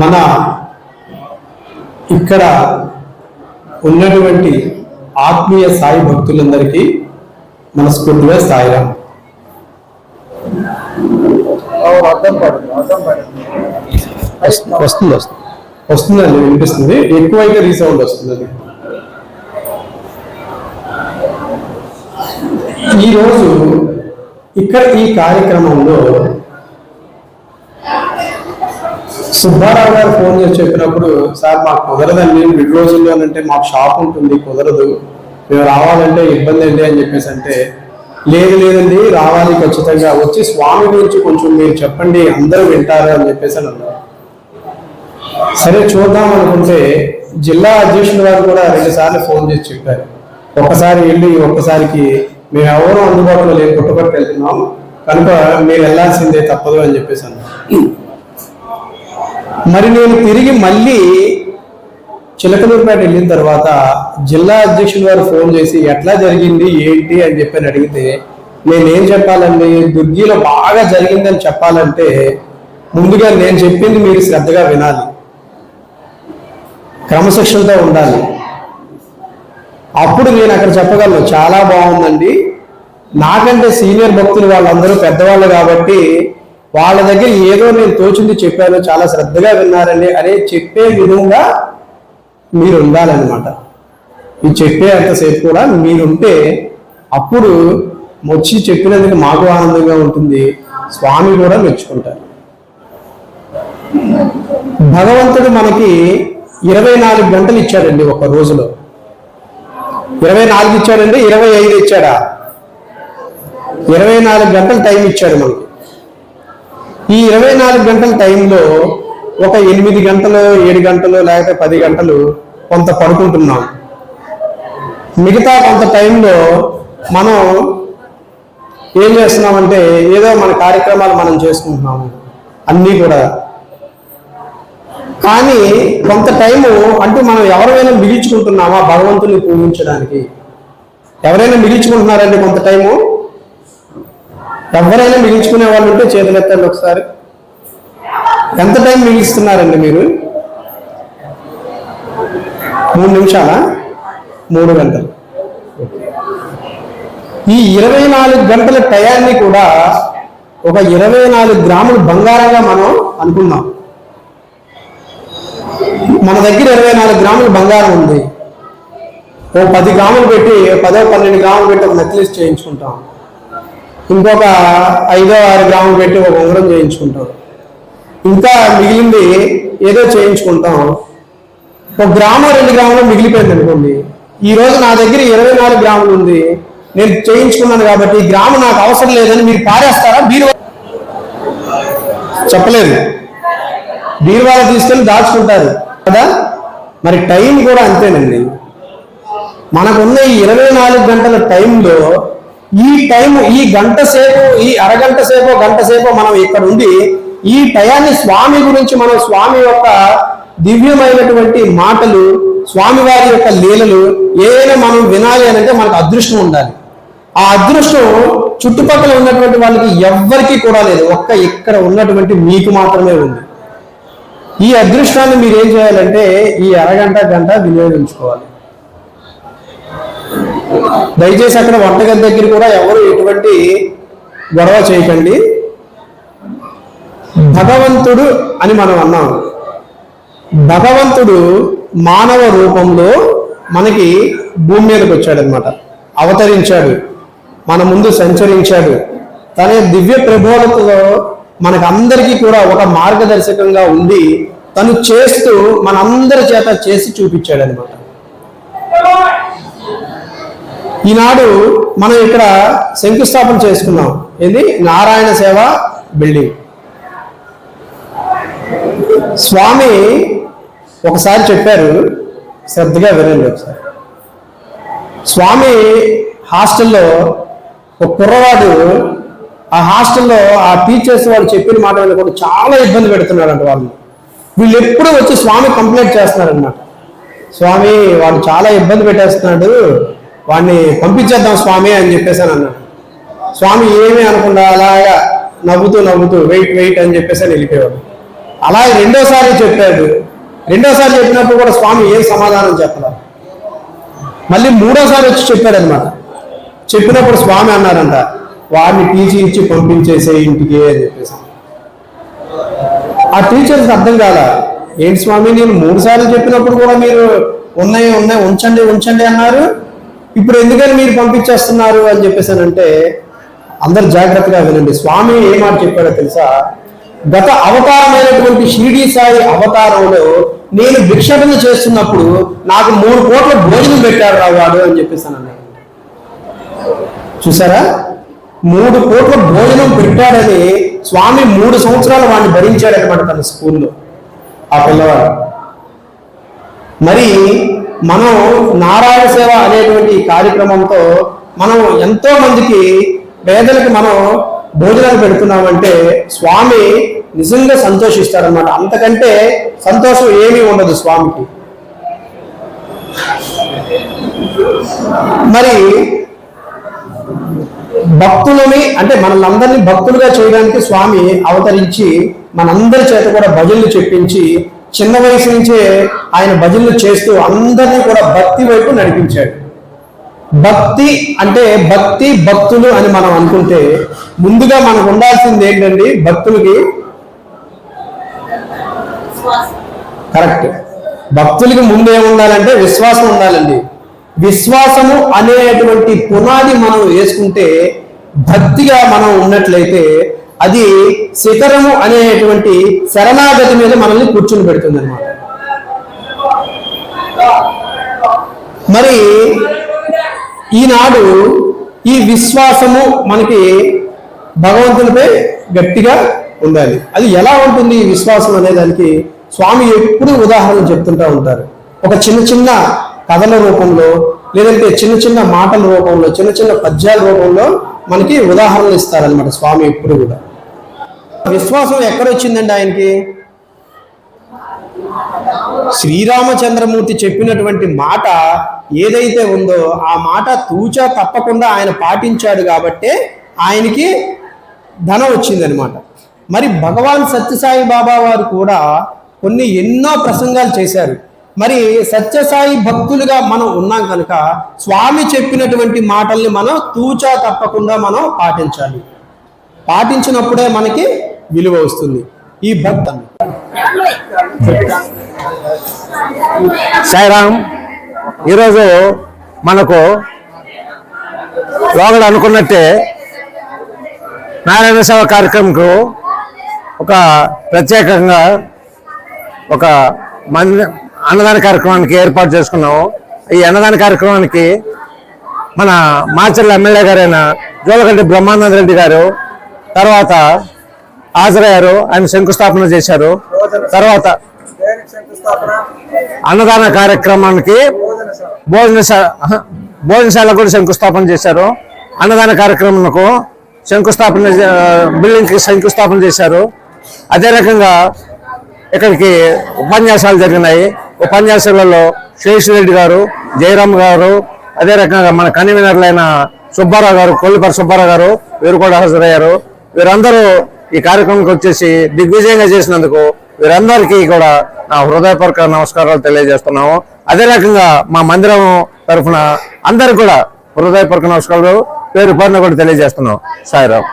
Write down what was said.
మన ఇక్కడ ఉన్నటువంటి ఆత్మీయ సాయి భక్తులందరికీ మనస్ఫూర్తిగా సాయిరాం. వస్తుంది వస్తుంది. వస్తుందండి వినిపిస్తుంది. ఎక్కువైతే రీసౌండ్ వస్తుంది అది ఈరోజు ఇక్కడ ఈ కార్యక్రమంలో సుబ్బారావు గారు ఫోన్ చేసి చెప్పినప్పుడు సార్ మాకు కుదరదండి రెండు రోజుల్లోనంటే మాకు షాప్ ఉంటుంది కుదరదు. మేము రావాలంటే ఇబ్బంది అండి అని చెప్పేసి అంటే లేదు లేదండి రావాలి ఖచ్చితంగా. వచ్చి స్వామి గురించి కొంచెం మీరు చెప్పండి అందరూ వింటారు అని చెప్పేసి అని అన్నారు. సరే చూద్దాం అనుకుంటే జిల్లా అధ్యక్షుల గారు కూడా రెండుసార్లు ఫోన్ చేసి చెప్పారు. ఒక్కసారి వెళ్ళి ఒక్కసారికి మేము ఎవరో అందుబాటులో లేని పుట్టుబట్టి వెళ్తున్నాం. కనుక మీరు వెళ్ళాల్సిందే తప్పదు అని చెప్పేసి అన్నారు. మరి నేను తిరిగి మళ్ళీ చిలకలూరుపేట వెళ్ళిన తర్వాత జిల్లా అధ్యక్షులు వారు ఫోన్ చేసి ఎట్లా జరిగింది? ఏంటి? అని చెప్పి అని అడిగితే నేనేం చెప్పాలండి? దుర్గిలో బాగా జరిగిందని చెప్పాలంటే ముందుగా నేను చెప్పింది మీరు శ్రద్ధగా వినాలి. క్రమశిక్షణతో ఉండాలి. అప్పుడు నేను అక్కడ చెప్పగలను. చాలా బాగుందండి. నాకంటే సీనియర్ భక్తులు వాళ్ళందరూ పెద్దవాళ్ళు కాబట్టి వాళ్ళ దగ్గర ఏదో నేను తోచింది చెప్పాను చాలా శ్రద్ధగా విన్నారండి అనే చెప్పే విధంగా మీరు ఉండాలన్నమాట ఈ చెప్పే అంతసేపు కూడా మీరుంటే అప్పుడు వచ్చి చెప్పినందుకు మాకు ఆనందంగా ఉంటుంది. స్వామి కూడా మెచ్చుకుంటారు. భగవంతుడు మనకి ఇరవై నాలుగు గంటలు ఇచ్చాడండి ఒక రోజులో. ఇరవై నాలుగు ఇచ్చాడండి ఇరవై ఐదు ఇచ్చాడా? ఇరవై నాలుగు గంటలు టైం ఇచ్చాడు మనకి. ఈ ఇరవై నాలుగు గంటల టైంలో ఒక ఎనిమిది గంటలు ఏడు గంటలు లేకపోతే పది గంటలు కొంత పడుకుంటున్నాం. మిగతా కొంత టైంలో మనం ఏం చేస్తున్నామంటే ఏదో మన కార్యక్రమాలు మనం చేసుకుంటున్నాము. అన్నీ కూడా. కానీ కొంత టైము అంటూ మనం ఎవరైనా మిగిల్చుకుంటున్నామా భగవంతుని పూజించడానికి? ఎవరైనా మిగిల్చుకుంటున్నారండి కొంత టైము? ఎవరైనా మిగిల్చుకునే వాళ్ళు ఉంటే చేతులెత్తండి ఒకసారి. ఎంత టైం మిగిలిస్తున్నారండి మీరు? మూడు నిమిషాలా? మూడు గంటలు. ఈ ఇరవై నాలుగు గంటల టయాన్ని కూడా ఒక ఇరవై నాలుగు గ్రాములు బంగారంగా మనం అనుకున్నాం మన దగ్గర ఇరవై నాలుగు గ్రాములు బంగారం ఉంది. ఓ పది గ్రాములు పెట్టి పదో పన్నెండు గ్రాములు పెట్టి ఒక నెక్లెస్ చేయించుకుంటాం. ఇంకొక ఐదో ఆరు గ్రాములు పెట్టి ఒక ఉంగరం చేయించుకుంటాం. ఇంకా మిగిలింది ఏదో చేయించుకుంటాం. ఒక గ్రాము రెండు గ్రాములు మిగిలిపోయింది అనుకోండి ఈ రోజు నా దగ్గర ఇరవై నాలుగు గ్రాములు ఉంది నేను చేయించుకున్నాను కాబట్టి ఈ గ్రాము నాకు అవసరం లేదని మీరు పారేస్తారా? బీరువా చెప్పలేదు. బీరువాలు తీసుకెళ్ళి దాచుకుంటారు కదా? మరి టైం కూడా అంతేనండి. మనకున్న ఈ ఇరవై నాలుగు గంటల టైంలో ఈ టైం ఈ గంట సేపు ఈ అరగంట సేపు గంట సేపు మనం ఇక్కడ ఉండి ఈ టయాన్ని స్వామి గురించి మనం స్వామి యొక్క దివ్యమైనటువంటి మాటలు స్వామి వారి యొక్క లీలలు ఏదైనా మనం వినాలి అంటే మనకు అదృష్టం ఉండాలి. ఆ అదృష్టం చుట్టుపక్కల ఉన్నటువంటి వాళ్ళకి ఎవ్వరికీ కూడా లేదు. ఒక్క ఇక్కడ ఉన్నటువంటి మీకు మాత్రమే ఉంది. ఈ అదృష్టాన్ని మీరు ఏం చేయాలంటే ఈ అరగంట గంట వినియోగించుకోవాలి. దయచేసి అక్కడ వంటగది దగ్గర కూడా ఎవరు ఎటువంటి గొడవ చేయకండి. భగవంతుడు అని మనం అన్నాం. భగవంతుడు మానవ రూపంలో మనకి భూమి మీదకి వచ్చాడనమాట అవతరించాడు. మన ముందు సంచరించాడు. తన దివ్య ప్రబోధతో మనకందరికీ కూడా ఒక మార్గదర్శకంగా ఉండి తను చేస్తూ మనందరి చేత చేసి చూపించాడనమాట అనమాట ఈనాడు మనం ఇక్కడ శంకుస్థాపన చేసుకున్నాం. ఇది నారాయణ సేవ బిల్డింగ్. స్వామి ఒకసారి చెప్పారు శ్రద్ధగా వినండి ఒకసారి. స్వామి హాస్టల్లో ఒక కుర్రవాడు ఆ హాస్టల్లో ఆ టీచర్స్ వాళ్ళు చెప్పిన మాట కూడా చాలా ఇబ్బంది పెడుతున్నారంట వాళ్ళు. వీళ్ళు ఎప్పుడూ వచ్చి స్వామి కంప్లైంట్ చేస్తున్నారన్నమాట. స్వామి వాళ్ళు చాలా ఇబ్బంది పెట్టేస్తున్నాడు. వాడిని పంపించేద్దాం స్వామి అని చెప్పేసి అని అన్నాడు. స్వామి ఏమీ అనకుండా అలాగా నవ్వుతూ నవ్వుతూ వెయిట్ వెయిట్ అని చెప్పేసి అని వెళ్ళిపోయాడు అలా రెండోసారి చెప్పాడు. రెండోసారి చెప్పినప్పుడు కూడా స్వామి ఏం సమాధానం చెప్పలేదు. మళ్ళీ మూడోసారి వచ్చి చెప్పాడు అనమాట చెప్పినప్పుడు స్వామి అన్నారంట వాడిని టీచింగ్ ఇచ్చి పంపించేసే ఇంటికి అని చెప్పేసి. ఆ టీచర్స్ అర్థం కాల ఏంటి స్వామి నేను మూడు సార్లు చెప్పినప్పుడు కూడా మీరు ఉన్నాయి ఉన్నాయి ఉంచండి ఉంచండి అన్నారు. ఇప్పుడు ఎందుకని మీరు పంపించేస్తున్నారు అని చెప్పేసానంటే అందరు జాగ్రత్తగా వినండి. స్వామి ఏ మాట చెప్పాడో తెలుసా? గత అవతారమైనటువంటి షిరిడి సాయి అవతారంలో నేను భిక్షటన చేస్తున్నప్పుడు నాకు మూడు కోట్ల భోజనం పెట్టాడు రా వాడు అని చెప్పేసాను అన్నాడు. చూసారా? మూడు కోట్ల భోజనం పెట్టాడని స్వామి మూడు సంవత్సరాలు వాడిని భరించాడనమాట తన స్కూల్లో. ఆ పిల్లవాడు. మరి మనం నారాయణ సేవ అనేటువంటి కార్యక్రమంతో మనం ఎంతో మందికి పేదలకు మనం భోజనాలు పెడుతున్నామంటే స్వామి నిజంగా సంతోషిస్తారన్నమాట. అంతకంటే సంతోషం ఏమీ ఉండదు స్వామికి. మరి భక్తులని అంటే మనల్ని భక్తులుగా చేయడానికి స్వామి అవతరించి మనందరి చేత కూడా భజనలు చెప్పించి చిన్న వయసు నుంచే ఆయన భజనలు చేస్తూ అందరినీ కూడా భక్తి వైపు నడిపించాడు. భక్తి అంటే భక్తి భక్తులు అని మనం అనుకుంటే ముందుగా మనకు ఉండాల్సింది ఏంటండి? భక్తులకి కరెక్ట్. భక్తులకి ముందు ఏముండాలంటే విశ్వాసం ఉండాలండి. విశ్వాసము అనేటువంటి పునాది మనం వేసుకుంటే భక్తిగా మనం ఉన్నట్లయితే అది శిఖరము అనేటువంటి శరణాగతి మీద మనల్ని కూర్చుని పెడుతుంది అనమాట మరి ఈనాడు ఈ విశ్వాసము మనకి భగవంతునిపై గట్టిగా ఉండాలి. అది ఎలా ఉంటుంది ఈ విశ్వాసం అనే దానికి స్వామి ఎప్పుడు ఉదాహరణ చెప్తుంటా ఉంటారు. ఒక చిన్న చిన్న కథల రూపంలో లేదంటే చిన్న చిన్న మాటల రూపంలో చిన్న చిన్న పద్యాల రూపంలో మనకి ఉదాహరణలు ఇస్తారనమాట స్వామి ఎప్పుడు కూడా. విశ్వాసం ఎక్కడొచ్చిందండి ఆయనకి? శ్రీరామచంద్రమూర్తి చెప్పినటువంటి మాట ఏదైతే ఉందో ఆ మాట తూచా తప్పకుండా ఆయన పాటించాడు కాబట్టే ఆయనకి ధనం వచ్చిందనమాట మరి భగవాన్ సత్యసాయి బాబా వారు కూడా కొన్ని ఎన్నో ప్రసంగాలు చేశారు. మరి సత్యసాయి భక్తులుగా మనం ఉన్నాం కనుక స్వామి చెప్పినటువంటి మాటల్ని మనం తూచా తప్పకుండా మనం పాటించాలి. పాటించినప్పుడే మనకి విలువ వస్తుంది. ఈ భక్త సాయిరామ్ ఈరోజు మనకు లోగడ అనుకున్నట్టే నారాయణ సేవ కార్యక్రమంకు ఒక ప్రత్యేకంగా ఒక మంది అన్నదాన కార్యక్రమానికి ఏర్పాటు చేసుకున్నాము. ఈ అన్నదాన కార్యక్రమానికి మన మాచర్ల ఎమ్మెల్యే గారైన జోలగడ్డి బ్రహ్మానంద రెడ్డి గారు తర్వాత హాజరయ్యారు ఆయన శంకుస్థాపన చేశారు. తర్వాత అన్నదాన కార్యక్రమానికి భోజనశాల భోజనశాల కూడా శంకుస్థాపన చేశారు. అన్నదాన కార్యక్రమంకు శంకుస్థాపన బిల్డింగ్కి శంకుస్థాపన చేశారు. అదే రకంగా ఇక్కడికి ఉపన్యాసాలు జరిగినాయి. ఉపన్యాసాలలో శేషిరెడ్డి గారు జయరామ్ గారు అదే రకంగా మన కన్వీనర్లైన సుబ్బారావు గారు కొల్లిపర సుబ్బారావు గారు వీరు కూడా హాజరయ్యారు. వీరందరూ ఈ కార్యక్రమంకి వచ్చేసి దిగ్విజయంగా చేసినందుకు వీరందరికీ కూడా నా హృదయపూర్వక నమస్కారాలు తెలియజేస్తున్నాము. అదే రకంగా మా మందిరం తరఫున అందరు కూడా హృదయపూర్వక నమస్కారాలు. పేరు పేరున కూడా తెలియజేస్తున్నాం. సాయిరామ్.